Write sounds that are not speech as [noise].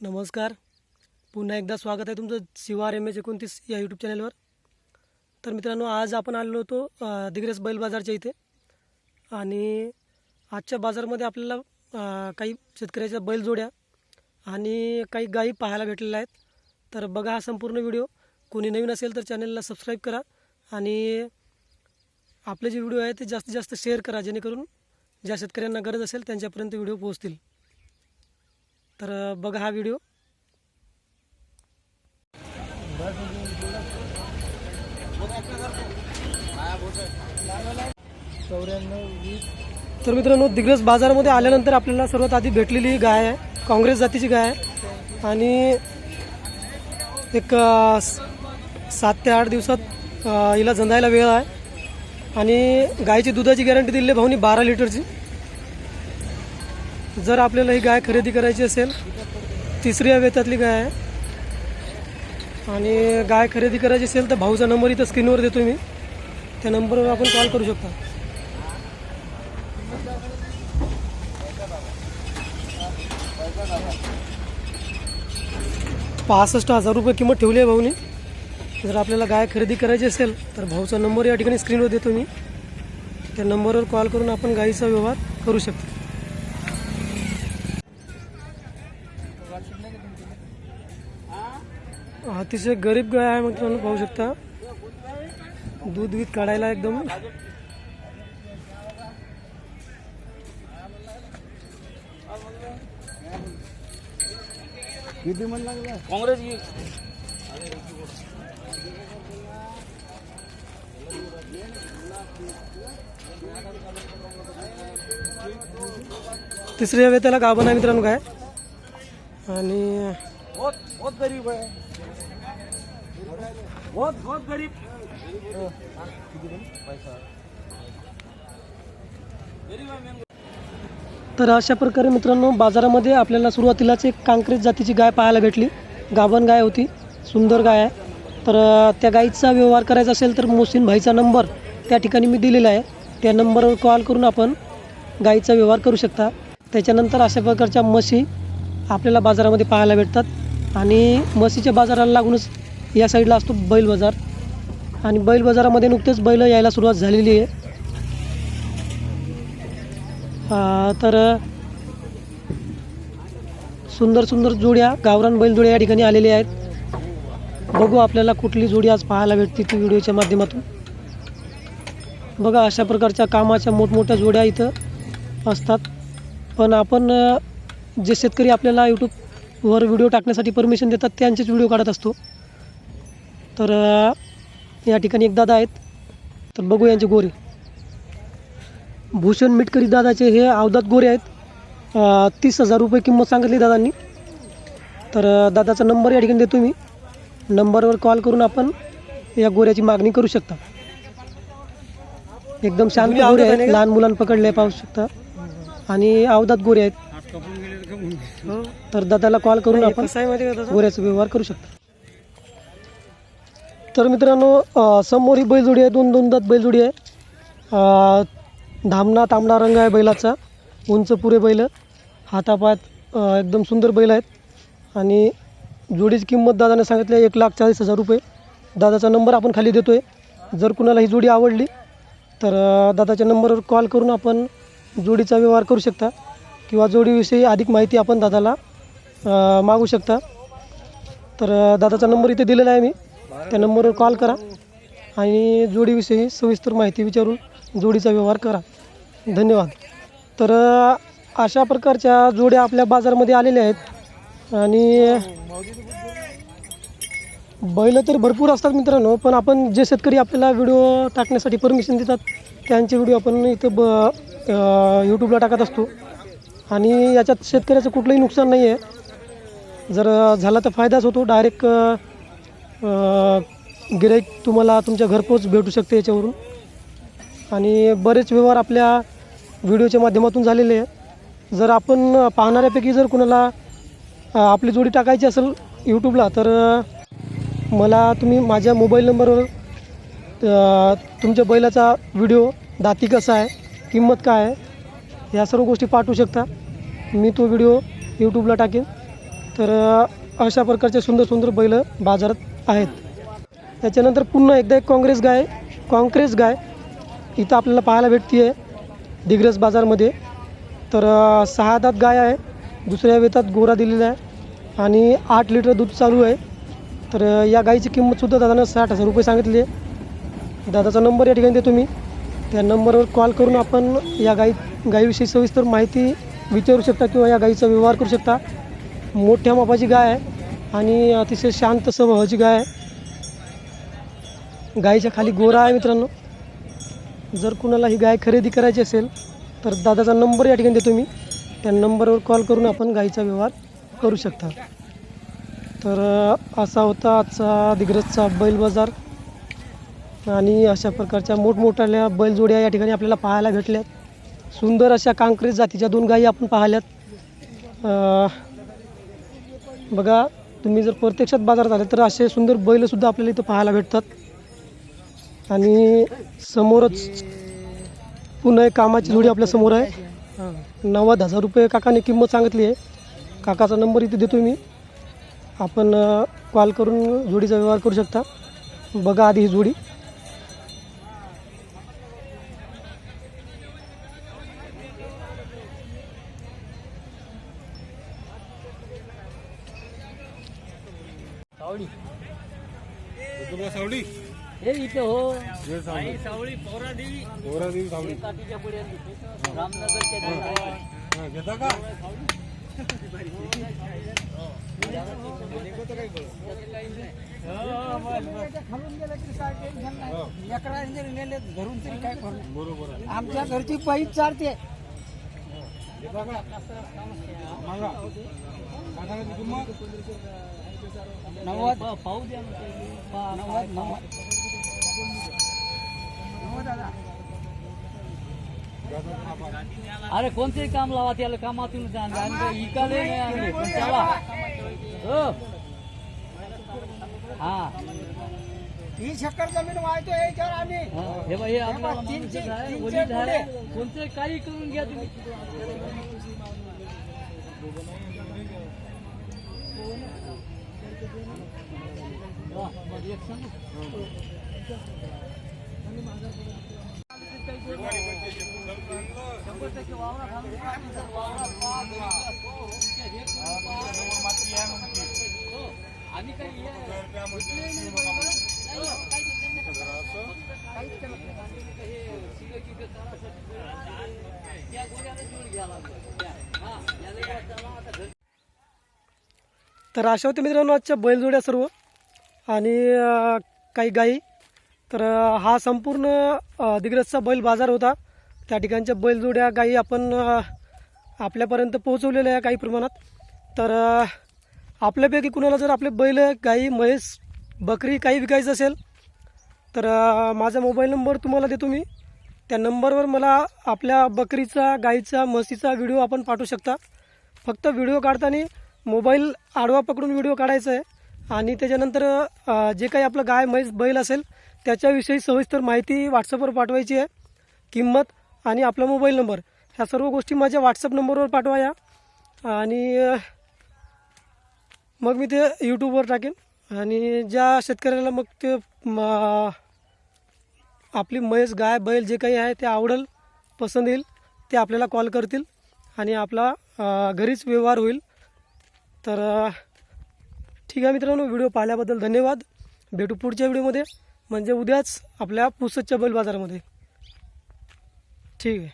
नमस्कार. पुन्हा एकदा स्वागत आहे तुमचं शिवार एम एच एकोणतीस या यूट्यूब चॅनलवर तर मित्रांनो आज आपण आलेलो होतो दिग्रस बैल बाजारच्या इथे. आणि आजच्या बाजारमध्ये आपल्याला काही शेतकऱ्याच्या बैलजोड्या आणि काही गायी पाहायला भेटलेल्या आहेत. तर बघा हा संपूर्ण व्हिडिओ. कोणी नवीन असेल तर चॅनलला सबस्क्राईब करा. आणि आपले जे व्हिडिओ आहे ते जास्तीत जास्त शेअर करा जेणेकरून ज्या शेतकऱ्यांना गरज असेल त्यांच्यापर्यंत व्हिडिओ पोहोचतील. तर बघा हा व्हिडिओ. तर मित्रांनो दिग्रस बाजारामध्ये आल्यानंतर आपल्याला सर्वात आधी भेटलेली ही गाय आहे काँग्रेस जातीची गाय आहे. आणि एक सात ते आठ दिवसात हिला जंदायला वेळ आहे. आणि गायची दुधाची गॅरंटी दिली आहे भाऊनी बारा लिटरची. जर आपल्याला ही गाय खरेदी करायची असेल तिसऱ्या वेतातली गाय आहे. आणि गाय खरेदी करायची असेल तर भाऊचा नंबर इथं स्क्रीनवर देतो मी. त्या नंबरवर आपण कॉल करू शकता. पासष्ट हजार रुपये किंमत ठेवली आहे भाऊनी. जर आपल्याला गाय खरेदी करायची असेल तर भाऊचा नंबर या ठिकाणी स्क्रीनवर देतो मी. त्या नंबरवर कॉल करून आपण गायीचा व्यवहार करू शकतो. अतिशय गरीब गाय आहे मित्रांनो पाहू शकता. दूध गीत काढायला एकदम. काँग्रेस की तिसऱ्या वेताला गाभण आहे मित्रांनो गाय आणि बहुत गरीब बहुत बहुत गरीब. तर अशा प्रकारे मित्रांनो बाजारामध्ये आपल्याला सुरुवातीलाच एक कांक्रेज जातीची गाय पाहायला भेटली. गाभण गाय होती सुंदर गाय आहे. तर त्या गायीचा व्यवहार करायचा असेल तर मोहसिन भाईचा नंबर त्या ठिकाणी मी दिलेला आहे. त्या नंबरवर कॉल करून आपण गाईचा व्यवहार करू शकता. त्याच्यानंतर अशा प्रकारच्या म्हशी आपल्याला बाजारामध्ये पाहायला भेटतात. आणि म्हशीच्या बाजाराला लागूनच या साईडला असतो बैल बाजार. आणि बैल बाजारामध्ये नुकतेच बैल यायला सुरुवात झालेली आहे. तर सुंदर सुंदर जोड्या गावरान बैलजोड्या या ठिकाणी आलेल्या आहेत. बघू आपल्याला कुठली जोडी आज पाहायला भेटते ती व्हिडिओच्या माध्यमातून. बघा अशा प्रकारच्या कामाच्या मोठमोठ्या जोड्या इथं असतात. पण आपण जे शेतकरी आपल्याला यूट्यूबवर व्हिडिओ टाकण्यासाठी परमिशन देतात त्यांचेच व्हिडिओ काढत असतो. तर या ठिकाणी एक दादा आहेत. तर बघू यांचे गोरे. भूषण मिटकरी दादाचे हे अवधात गोरे आहेत. तीस हजार रुपये किंमत सांगितली दादांनी. तर दादाचा नंबर या ठिकाणी देतो मी. नंबरवर कॉल करून आपण या गोऱ्याची मागणी करू शकता. एकदम शांत गोरे आहेत लहान मुलांना पकडले पाहू शकता. आणि अवधात गोरे आहेत. तर दादाला कॉल करून आपण गोऱ्याचा व्यवहार करू शकता. तर मित्रांनो समोर ही बैलजोडी आहे दोन दोन दात बैलजोडी आहे. धामणा तांबडा रंग आहे बैलाचा उंच पुरे बैल हातापायात अ, एकदम सुंदर बैल आहेत. आणि जोडीची किंमत दादाने सांगितली एक लाख चाळीस हजार रुपये. दादाचा नंबर आपण खाली देतो आहे जर कुणाला ही जोडी आवडली तर दादाच्या नंबरवर कॉल करून आपण जोडीचा व्यवहार करू शकता किंवा जोडीविषयी अधिक माहिती आपण दादाला मागू शकता. तर दादाचा नंबर इथे दिलेला आहे मी. त्या नंबरवर कॉल करा आणि जोडीविषयी सविस्तर माहिती विचारून जोडीचा व्यवहार करा. धन्यवाद. तर अशा प्रकारच्या जोड्या आपल्या बाजारामध्ये आलेल्या आहेत आणि बैल तर भरपूर असतात मित्रांनो पण आपण जे शेतकरी आपल्याला व्हिडिओ टाकण्यासाठी परमिशन देतात त्यांचे व्हिडिओ आपण इथं ब यूट्यूबला टाकत असतो. आणि याच्यात शेतकऱ्याचं कुठलंही नुकसान नाही आहे जर झाला तर फायदाच होतो. डायरेक्ट गिराईक तुम्हाला तुमच्या घरपोच भेटू शकते याच्यावरून. आणि बरेच व्यवहार आपल्या व्हिडिओच्या माध्यमातून झालेले आहे जर आपण पाहणाऱ्यापैकी जर कुणाला आपली जोडी टाकायची असेल यूट्यूबला तर मला तुम्ही माझ्या मोबाईल नंबरवर तुमच्या बैलाचा व्हिडिओ दाती कसा आहे किंमत काय आहे या सर्व गोष्टी पाठवू शकता. मी तो व्हिडिओ यूट्यूबला टाकेन. तर अशा प्रकारचे सुंदर सुंदर बैल बाजारात आहेत. त्याच्यानंतर पुन्हा एकदा एक काँग्रेस गाय काँग्रेस गाय इथं आपल्याला पाहायला भेटते आहे दिग्रस बाजारमध्ये. तर सहा दात गाय आहे दुसऱ्या वेतात गोरा दिलेला आहे आणि आठ लिटर दूध चालू आहे. तर या गाईची किंमतसुद्धा दादानं साठ हजार रुपये सांगितली आहे. दादाचा नंबर या ठिकाणी देतो मी. त्या नंबरवर कॉल करून आपण या गाई गाईविषयी सविस्तर माहिती विचारू शकता किंवा या गाईचा व्यवहार करू शकता. मोठ्या मापाची गाय आहे आणि अतिशय शांत स्वभावाची गाय आहे. गाईच्या खाली गोरा आहे मित्रांनो. जर कुणाला ही गाय खरेदी करायची असेल तर दादाचा नंबर या ठिकाणी देतो मी. त्या नंबरवर कॉल करून आपण गाईचा व्यवहार करू शकता. तर असा होता आजचा दिग्रजचा बैल बाजार. आणि अशा प्रकारच्या मोठमोठ्या बैलजोड्या या ठिकाणी आपल्याला पाहायला भेटल्यात. सुंदर अशा कांक्रीत जातीच्या दोन गायी आपण पाहिल्यात. बघा तुम्ही जर प्रत्यक्षात बाजारात आले तर असे सुंदर बैलसुद्धा आपल्याला इथं पाहायला भेटतात. आणि समोरच पुन्हा एक कामाची जोडी आपल्यासमोर आहे. नव्वद हजार रुपये काकाने किंमत सांगितली आहे. काकाचा नंबर इथे देतो मी. आपण कॉल करून जोडीचा व्यवहार करू शकता. बघा आधी ही जोडी. हे इथे हो. सावळी. पोरा देवी. काठीच्या पुढे रामनगरच्या [laughs] आमच्या घरची पैस चालते नव्वद. पाहू द्या मग ते. नव्वद नव्वद. अरे कोणतेही काम लावा त्याला कामातून जाणं इकाले नाही आणले पण चला हो हा ही शक्कर जमीन वाहतो याच्यावर आम्ही हा. हे बघ हे आपल्याला तीनशे- माणूसच आहे तीनशे. कोणते काही करून घ्या तुम्ही वा, मग एक सांगू? शंभर टक्के वावरात तर वावरात आता घरी. तर अशा होत्या मित्रांनो आजच्या बैलजोड्या सर्व. आणि काही गाई. तर हा संपूर्ण दिग्रजचा बैल बाजार होता. त्या ठिकाणच्या बैलजोड्या गाई आपण आपल्यापर्यंत पोहोचवलेल्या आहे काही प्रमाणात. तर आपल्यापैकी कुणाला जर आपले बैल गाई म्हैस बकरी काही विकायचं असेल तर माझा मोबाईल नंबर तुम्हाला देतो मी. त्या नंबरवर मला आपल्या बकरीचा गाईचा म्हशीचा व्हिडिओ आपण पाठवू शकता. फक्त व्हिडिओ काढताना मोबाईल आडवा पकडून व्हिडिओ काढायचा आहे. आणि त्याच्यानंतर जे काही आपलं गाय म्हैस बैल असेल त्याच्याविषयी सविस्तर माहिती व्हॉट्सअपवर पाठवायची आहे. किंमत आणि आपला मोबाईल नंबर. ह्या सर्व गोष्टी माझ्या व्हॉट्सअप नंबरवर पाठवा या. आणि मग मी ते यूट्यूबवर टाकेन. आणि ज्या शेतकऱ्याला मग ते म, आपली म्हैस गाय बैल जे काही आहे ते आवडेल पसंत येईल ते आपल्याला कॉल करतील आणि आपला घरीच व्यवहार होईल. तर ठीक आहे मित्रांनो व्हिडिओ पाहिल्याबद्दल धन्यवाद. भेटू पुढच्या व्हिडिओमध्ये. म्हणजे उद्याच आपल्या पुसदच्या बैल बाजारामध्ये. ठीक आहे.